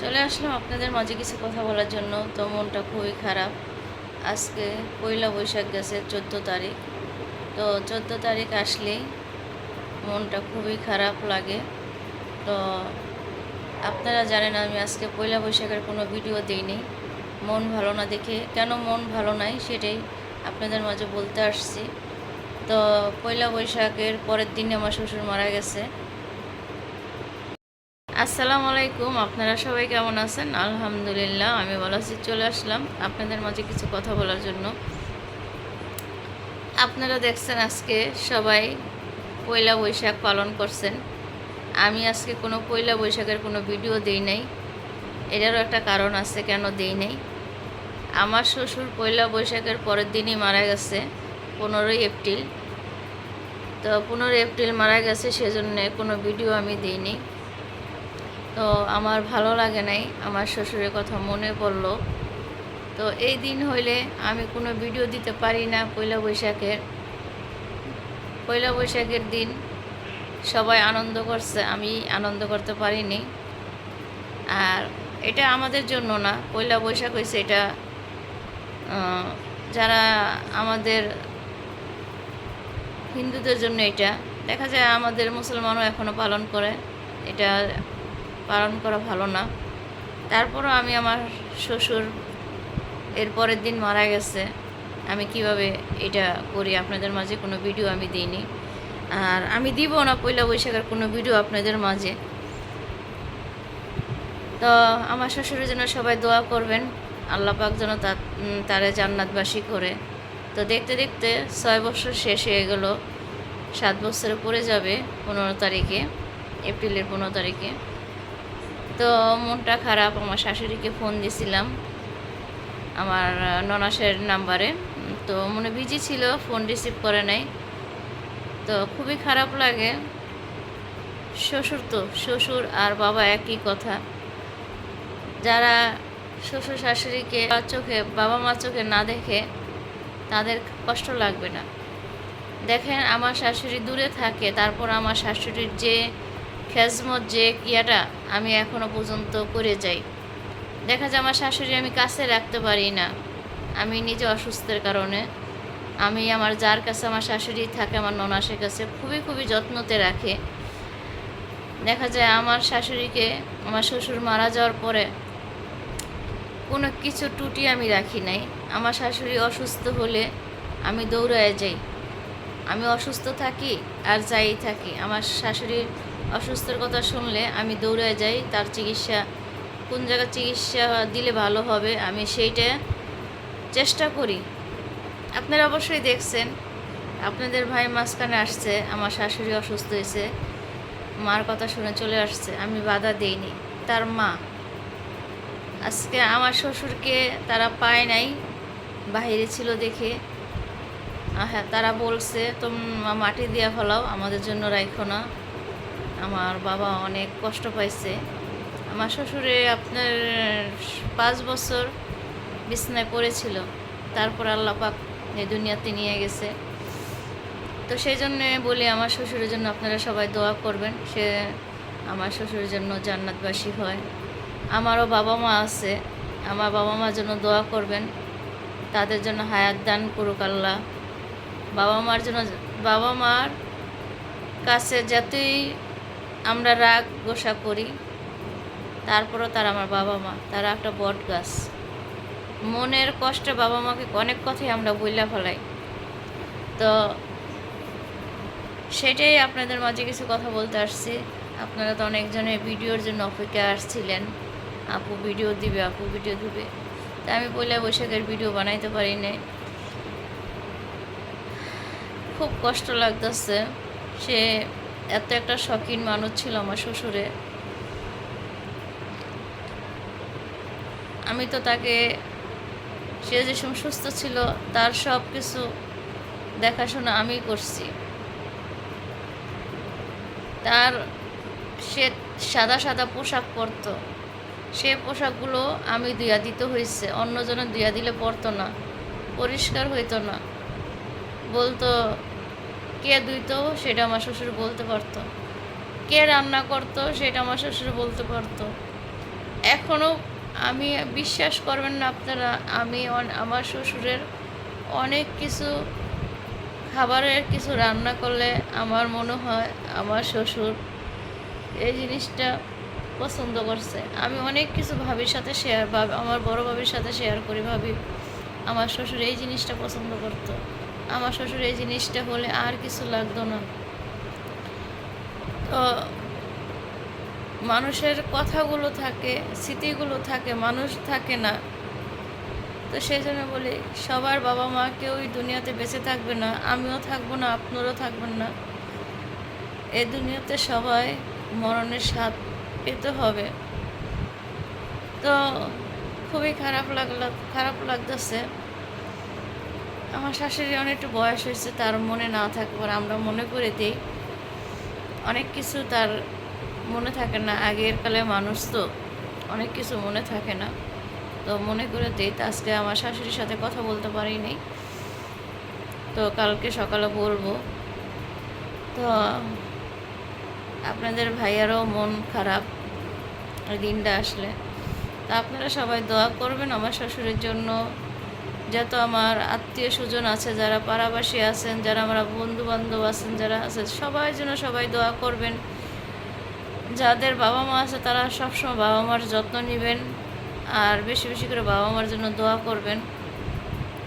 চলে আসলাম আপনাদের মাঝে কিছু কথা বলার জন্য। তো মনটা খুবই খারাপ। আজকে পয়লা বৈশাখ গেছে, চোদ্দ তারিখ। তো চোদ্দ তারিখ আসলেই মনটা খুবই খারাপ লাগে। তো আপনারা জানেন আমি আজকে পয়লা বৈশাখের কোনো ভিডিও দিইনি। মন ভালো না দেখে কেন মন ভালো নাই সেটাই আপনাদের মাঝে বলতে আসছি। তো পয়লা বৈশাখের পরের দিনে আমার শ্বশুর মারা গেছে। আসসালামু আলাইকুম, আপনারা সবাই কেমন আছেন? আলহামদুলিল্লাহ, আমি বলাসি চলে আসলাম আপনাদের মাঝে কিছু কথা বলার জন্য। আপনারা দেখছেন আজকে সবাই পয়লা বৈশাখ পালন করছেন। আমি আজকে কোনো পয়লা বৈশাখের কোনো ভিডিও দেই নাই। এটারও একটা কারণ আছে, কেন দেই নাই? আমার শ্বশুর পয়লা বৈশাখের পরের দিনই মারা গেছে, পনেরোই এপ্রিল। তো পনেরোই এপ্রিল মারা গেছে, সেজন্য কোনো ভিডিও আমি দিইনি তো আমার ভালো লাগে নাই, আমার শ্বশুরের কথা মনে পড়ল। তো এই দিন হইলে আমি কোনো ভিডিও দিতে পারি না পয়লা বৈশাখের। পয়লা বৈশাখের দিন সবাই আনন্দ করছে, আমি আনন্দ করতে পারিনি। আর এটা আমাদের জন্য না, পয়লা বৈশাখ হয়েছে এটা যারা আমাদের হিন্দুদের জন্য এটা, দেখা যায় আমাদের মুসলমানও এখনও পালন করে, এটা পালন করা ভালো না। তারপরও আমি আমার শ্বশুর এর পরের দিন মারা গেছে। আমি কীভাবে এটা করি আপনাদের মাঝে কোনো ভিডিও আমি দিইনি। আর আমি দিব না পয়লা বৈশাখের কোনো ভিডিও আপনাদের মাঝে। তো আমার শ্বশুরের জন্য সবাই দোয়া করবেন। আল্লাহ পাক যেন তারে জান্নাতবাসী করে। তো দেখতে দেখতে ছয় বছর শেষ হয়ে গেল। সাত বছরে পড়ে যাবে পনেরো তারিখে, এপ্রিলের পনেরো তারিখে। তো মনটা খারাপ, আমার শাশুড়িকে ফোন দিয়েছিলাম আমার ননাসের নাম্বারে তো মনে বিজি ছিল ফোন রিসিভ করে নাই। তো খুবই খারাপ লাগে। শ্বশুর তো, শ্বশুর আর বাবা একই কথা। যারা শ্বশুর শাশুড়িকে চোখে, বাবা মা চোখে না দেখে, তাদের কষ্ট লাগবে না। দেখেন, আমার শাশুড়ি দূরে থাকে, তারপর আমার শাশুড়ির যে খেজমত যে ইয়াটা আমি এখনও পর্যন্ত করে যাই। দেখা যায় আমার শাশুড়ি আমি কাছে রাখতে পারি না। আমি নিজে অসুস্থের কারণে। আমি আমার যার কাছে আমার শাশুড়ি থাকে, আমার ননাসের কাছে খুবই খুবই যত্নতে রাখে। দেখা যায় আমার শাশুড়িকে আমার শ্বশুর মারা যাওয়ার পরে কোনো কিছু টুটি আমি রাখি নাই। আমার শাশুড়ি অসুস্থ হলে আমি দৌড়ায় যাই। আমি অসুস্থ থাকি আর যাই থাকি। আমার শাশুড়ির অসুস্থর কথা শুনলে আমি দৌড়ায় যাই, তার চিকিৎসা, কোন জায়গায় চিকিৎসা দিলে ভালো হবে আমি সেইটা চেষ্টা করি। আপনারা অবশ্যই দেখছেন, আপনাদের ভাই মাঝখানে আসছে, আমার শাশুড়ি অসুস্থ হয়েছে, মার কথা শুনে চলে আসছে, আমি বাধা দেইনি, তার মা। আজকে আমার শ্বশুরকে তারা পায় নাই, বাইরে ছিল দেখে। হ্যাঁ তারা বলছে তোমরা মাটি দিয়া ফেলাও, আমাদের জন্য রাখো না। আমার বাবা অনেক কষ্ট পাইছে। আমার শ্বশুরে আপনার পাঁচ বছর বিছনায় পড়েছিল। তারপর আল্লাহ পাক এই দুনিয়াতে নিয়ে গেছে। তো সেই জন্য বলি আমার শ্বশুরের জন্য আপনারা সবাই দোয়া করবেন। সে আমার শ্বশুরের জন্য জান্নাতবাসী হয়। আমারও বাবা মা আছে। আমার বাবা মার জন্য দোয়া করবেন। তাদের জন্য হায়াত দান করুক আল্লাহ। বাবা মার জন্য বাবা মার কাছে যতই আমরা রাগ গোসা করি, তারপরও তারা আমার বাবা মা, তারা একটা বট গাছ। মনের কষ্টে বাবা মাকে অনেক কথাই আমরা বইলা ফেলাই। তো সেটাই আপনাদের মাঝে কিছু কথা বলতে আসছি। আপনারা তো অনেকজনের ভিডিওর জন্য অপেক্ষা আসছিলেন। আপু ভিডিও দিবে, আপু ভিডিও দিবে। তা আমি পয়লা বৈশাখের ভিডিও বানাইতে পারি নাই। খুব কষ্ট লাগতেছে। সে এত একটা শখিন মানুষ ছিল আমার শ্বশুরে। আমি তো তাকে, সে যে সুস্থ ছিল, তার সব কিছু দেখাশোনা আমি করছি। তার সে সাদা সাদা পোশাক পরতো। সে পোশাকগুলো আমি দুয়া দিতে হয়েছে অন্যজনের দুয়া দিলে পরতো না, পরিষ্কার হইতো না। বলতো কে ধুইতো সেটা আমার শ্বশুর বলতে পারতো। কে রান্না করতো সেটা আমার শ্বশুর বলতে পারতো। এখনও আমি বিশ্বাস করবেন না আপনারা, আমি আমার শ্বশুরের অনেক কিছু খাবারের কিছু রান্না করলে আমার মনে হয় আমার শ্বশুর এই জিনিসটা পছন্দ করছে। আমি অনেক কিছু ভাবির সাথে শেয়ার আমার বড় ভাবির সাথে শেয়ার করি ভাবি। আমার শ্বশুর এই জিনিসটা পছন্দ করতো। আমার শ্বশুর এই জিনিসটা হলে আর কিছু লাগতো না। তো মানুষের কথাগুলো থাকে, স্মৃতিগুলো থাকে, মানুষ থাকে না। তো সেই জন্য বলি, সবার বাবা মা কেউই দুনিয়াতে বেঁচে থাকবে না, আমিও থাকব না, আপনারও থাকবেন না। এ দুনিয়াতে সবাই মরণের স্বাদ পেতে হবে। তো খুবই খারাপ লাগল, খারাপ লাগতেছে। আমার শাশুড়ি অনেক একটু বয়স হয়েছে, তার মনে না থাকবার আমরা মনে করে দিই। অনেক কিছু তার মনে থাকে না, আগের কালে মানুষ তো অনেক কিছু মনে থাকে না। তো মনে করে দিই তো আজকে আমার শাশুড়ির সাথে কথা বলতে পারিনি তো কালকে সকালে বলব। তো আপনাদের ভাইয়ারও মন খারাপ, দিনটা আসলে। তা আপনারা সবাই দোয়া করবেন আমার শ্বশুরের জন্য। যত আমার আত্মীয় স্বজন আছে, যারা পাড়াবাসী আছেন, যারা আমরা বন্ধু বান্ধব আছেন, যারা আছে, সবাই জন্য সবাই দোয়া করবেন। যাদের বাবা মা আছে, তারা সবসময় বাবা মার যত্ন নেবেন আর বেশি বেশি করে বাবা মার জন্য দোয়া করবেন।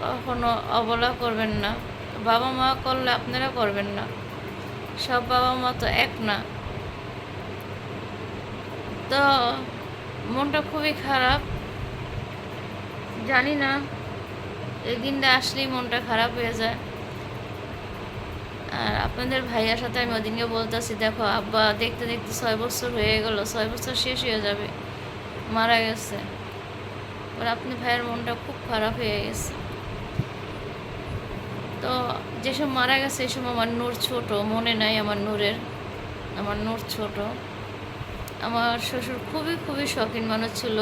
কখনো অবলা করবেন না। বাবা মা করলে আপনারা করবেন না। সব বাবা মা তো এক না। তো মনটা খুবই খারাপ। জানি না এই দিনটা আসলেই মনটা খারাপ হয়ে যায়। আর আপনাদের ভাইয়ার সাথে আমি ওদিনকে বলতেছি, দেখো আব্বা দেখতে দেখতে ছয় বছর হয়ে গেল, ছয় বছর শেষ হয়ে যাবে, মারা গেছে। আর আপনি ভাইয়ের মনটা খুব খারাপ হয়ে গেছে। তো যেসব মারা গেছে সময় আমার নূর ছোট, মনে নাই আমার নূরের, আমার নূর ছোট। আমার শ্বশুর খুবই খুবই শখিন মানুষ ছিল।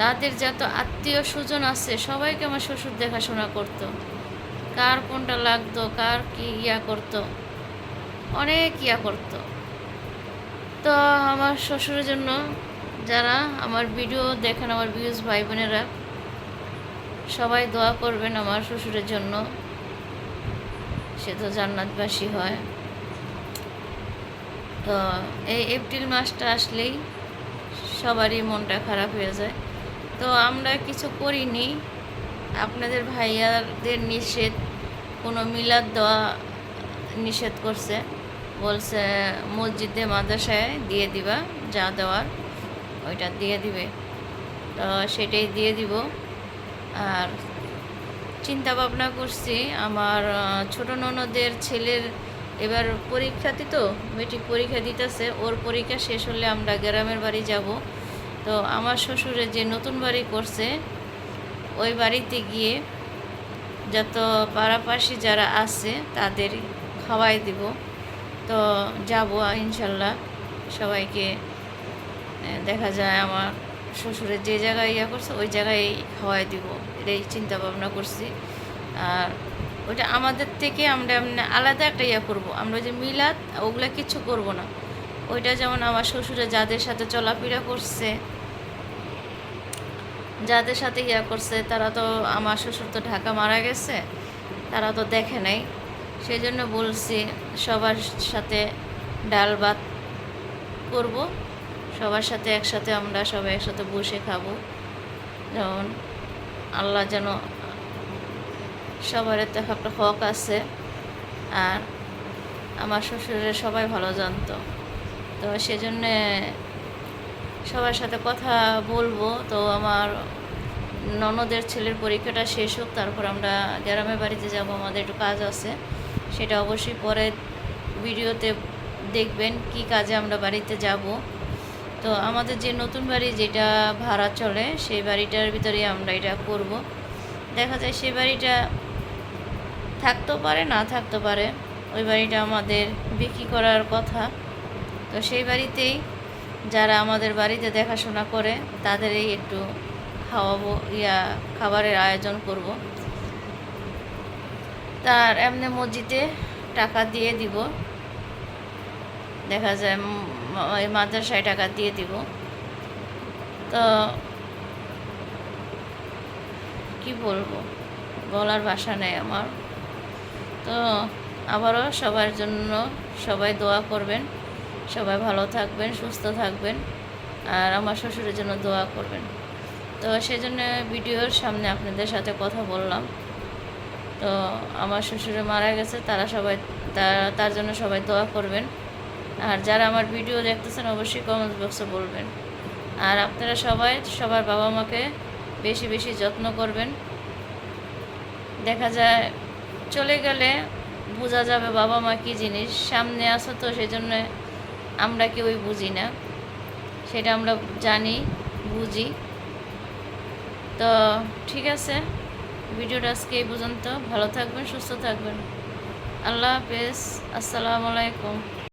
তাদের যত আত্মীয় স্বজন আছে, সবাইকে আমার শ্বশুর দেখাশোনা করতো। কার কোনটা লাগতো, কার কি ইয়া করতো, অনেক ইয়া করতো। তো আমার শ্বশুরের জন্য যারা আমার ভিডিও দেখেন, আমার ভিউজ ভাই বোনেরা সবাই দোয়া করবেন আমার শ্বশুরের জন্য। সে তো জান্নাতবাসী হয়। তো এই এপ্রিল মাসটা আসলেই সবারই মনটা খারাপ হয়ে যায়। তো আমরা কিছু করিনি। আপনাদের ভাইয়াদের নিষেধ, কোনো মিলাদ দেওয়া নিষেধ করছে। বলছে, মসজিদে মাদ্রাসায় দিয়ে দিবা, যা দেওয়ার, ওইটা দিয়ে দিবে। তো সেটাই দিয়ে দিব। আর চিন্তা ভাবনা করছি, আমার ছোট ননদের ছেলের এবার পরীক্ষাতে তো মেট্রিক পরীক্ষা দিতেছে, ওর পরীক্ষা শেষ হলে আমরা গ্রামের বাড়ি যাব। তো আমার শ্বশুরে যে নতুন বাড়ি করছে, ওই বাড়িতে গিয়ে যত পাড়াপাশি যারা আছে তাদের খাওয়াই দিব। তো যাব ইনশাল্লাহ। সবাইকে দেখা যায় আমার শ্বশুরের যে জায়গায় ইয়া করছে, ওই জায়গায় খাওয়াই দিব। এটাই চিন্তা ভাবনা করছি। আর ওইটা আমাদের থেকে আমরা আলাদা একটা ইয়া করব। আমরা যে মিলাদ, ওগুলা কিছু করব না। ওইটা যেমন আমার শ্বশুরে যাদের সাথে চলাফেরা করছে, যাদের সাথে ইয়া করছে, তারা তো আমার শ্বশুর তো ঢাকা মারা গেছে, তারা তো দেখে নাই। সেই জন্য বলছি সবার সাথে ডাল ভাত করব, সবার সাথে একসাথে আমরা সবাই একসাথে বসে খাব। যেমন আল্লাহ যেন সবার তো একটা হক আছে, আর আমার শ্বশুরের সবাই ভালো জানতো। তো সেজন্যে সবার সাথে কথা বলব। তো আমার ননদের ছেলের পরীক্ষাটা শেষ হোক, তারপর আমরা গ্রামের বাড়িতে যাব, আমাদের একটু কাজ আছে। সেটা অবশ্যই পরে ভিডিওতে দেখবেন কি কাজে আমরা বাড়িতে যাব। তো আমাদের যে নতুন বাড়ি যেটা ভাড়া চলে, সেই বাড়িটার ভিতরে আমরা এটা করব। দেখা যায় সেই বাড়িটা থাকতেও পারে, না থাকতে পারে, ওই বাড়িটা আমাদের বিক্রি করার কথা। তো সেই বাড়িতেই যারা আমাদের বাড়িতে দেখাশোনা করে, তাদেরই একটু খাওয়াবো, ইয়া, খাবারের আয়োজন করব। তার এমনি মসজিদে টাকা দিয়ে দিব। দেখা যায় ওই মাদ্রাসায় টাকা দিয়ে দিব। তো কি বলব? বলার ভাষা নেই আমার। তো আবারও সবার জন্য সবাই দোয়া করবেন। সবাই ভালো থাকবেন, সুস্থ থাকবেন আর আমার শ্বশুরের জন্য দোয়া করবেন। তো সেই জন্য ভিডিওর সামনে আপনাদের সাথে কথা বললাম। তো আমার শ্বশুরে মারা গেছে, তারা সবাই তার জন্য সবাই দোয়া করবেন। আর যারা আমার ভিডিও দেখতেছেন, অবশ্যই কমেন্ট বক্সে বলবেন। আর আপনারা সবাই, সবার বাবা মাকে বেশি বেশি যত্ন করবেন। দেখা যায়, চলে গেলে বোঝা যাবে বাবা মা কী জিনিস। সামনে আসো তো, সেই জন্য আমরা কেউই বুঝি না। সেটা আমরা জানি, বুঝি। তো ঠিক আছে, ভিডিওটা আজকে এই পর্যন্ত। ভালো থাকবেন, সুস্থ থাকবেন। আল্লাহ হাফেজ। আসসালামু আলাইকুম।